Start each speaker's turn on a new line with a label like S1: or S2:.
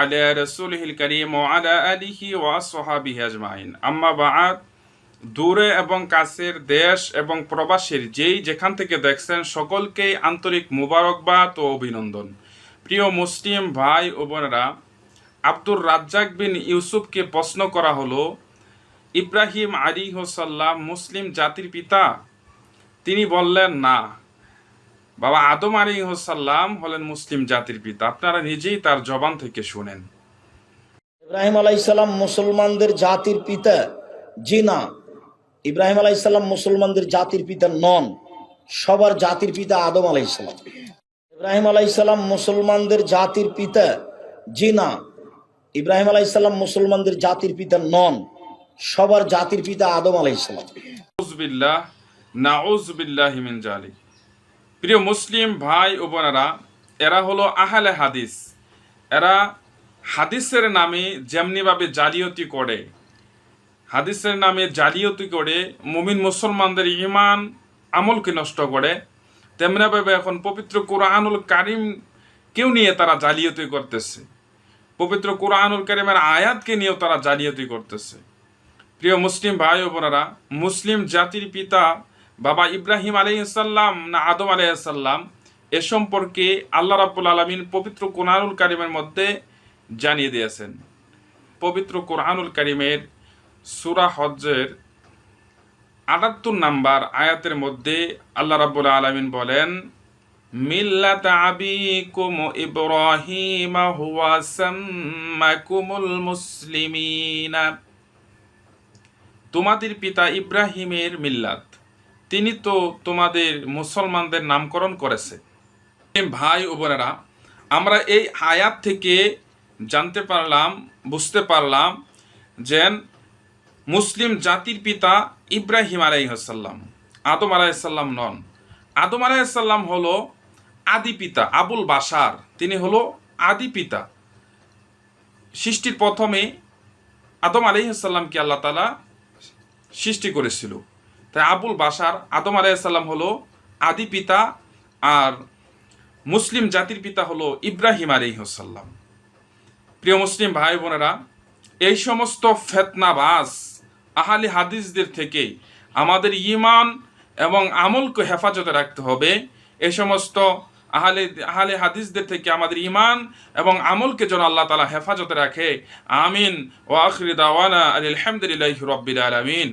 S1: আলিয়া রসুলহিল করিম আলিহি ও সোহাবি আজমাইন আম্মা দূরে এবং কাছের দেশ এবং প্রবাসীর যেই যেখান থেকে দেখছেন, সকলকেই আন্তরিক মুবারকবাদ ও অভিনন্দন। প্রিয় মুসলিম ভাই ও বোনেরা, আব্দুর রাজ্জাক বিন ইউসুফকে প্রশ্ন করা হলো, ইব্রাহিম আলী হোসাল্লাম মুসলিম জাতির পিতা? তিনি বললেন, না। বাবা আদম আলী হোসাল্লাম হলেন মুসলিম জাতির পিতা। আপনারা নিজেই তার জবান থেকে শুনেন।
S2: ইব্রাহিম আলাইসাল্লাম মুসলমানদের জাতির পিতা জি না। ইব্রাহিম আলাইসাল্লাম মুসলমানদের জাতির পিতা নন সবার জাতির পিতা আদম আলাইসাল্লাম ইব্রাহিম আলাইসাল্লাম মুসলমানদের জাতির পিতা জি না। ইব্রাহিম আলাইসাল্লাম মুসলমানদের জাতির পিতা নন সবার জাতির পিতা আদম আলাইসাল্লাম
S1: উজবিল্লাহ নাউজবিল্লাহ মিন জালিক। প্রিয় মুসলিম ভাই ও বোনেরা, এরা হলো আহলে হাদিস। এরা হাদিসের নামে যেমনিভাবে জালিয়াতি করে, হাদিসের নামে জালিয়াতি করে মুমিন মুসলমানদের ইমান আমলকে নষ্ট করে, তেমনিভাবে এখন পবিত্র কোরআনুল কারিম কেউ নিয়ে তারা জালিয়াতি করতেছে। পবিত্র কোরআনুল কারিমের আয়াতকে নিয়েও তারা জালিয়াতি করতেছে। প্রিয় মুসলিম ভাই ও বোনেরা, মুসলিম জাতির পিতা বাবা ইব্রাহিম আলাইসাল্লাম না আদম আলাইসাল্লাম এ সম্পর্কে আল্লাহ রাব্বুল আলমিন পবিত্র কোরআনুল কারিমের মধ্যে জানিয়ে দিয়েছেন। পবিত্র কোরআনুল কারিমের সুরা হজ্জের আটাত্তর নাম্বার আয়াতের মধ্যে আল্লাহ রাব্বুল আলমিন বলেন, মিল্লাত আবিকুম ইব্রাহিম, হুয়া মুসলিমিনা। তোমাদের পিতা ইব্রাহিমের মিল্লাত। তিনি তো তোমাদের মুসলমানদের নামকরণ করেছে। ভাই ও বোনেরা, আমরা এই আয়াত থেকে জানতে পারলাম, বুঝতে পারলাম যে মুসলিম জাতির পিতা ইব্রাহিম আলাইহাসাল্লাম আদম আলাইসাল্লাম নন। আদম আলাইসাল্লাম হলো আদি পিতা, আবুল বাসার তিনি হলো আদি পিতা। সৃষ্টির প্রথমে আদম আলাইসাল্লামকে আল্লাহ তালা সৃষ্টি করেছিল। তাই আবুল বাসার আদম আলাইসাল্লাম হলো আদি পিতা আর মুসলিম জাতির পিতা হলো ইব্রাহিম আলাইহসাল্লাম প্রিয় মুসলিম ভাই বোনেরা, এই সমস্ত ফেতনাবাস আহালি হাদিসদের থেকে আমাদের ইমান এবং আমলকে হেফাজতে রাখতে হবে। এই সমস্ত আহলে আহলে হাদিসদের থেকে আমাদের ইমান এবং আমলকে যেন আল্লাহ তালা হেফাজতে রাখে। আমিন। ও আখরি দাওয়ানা আলহামদুলিল্লাহ রব্বিল আলমিন।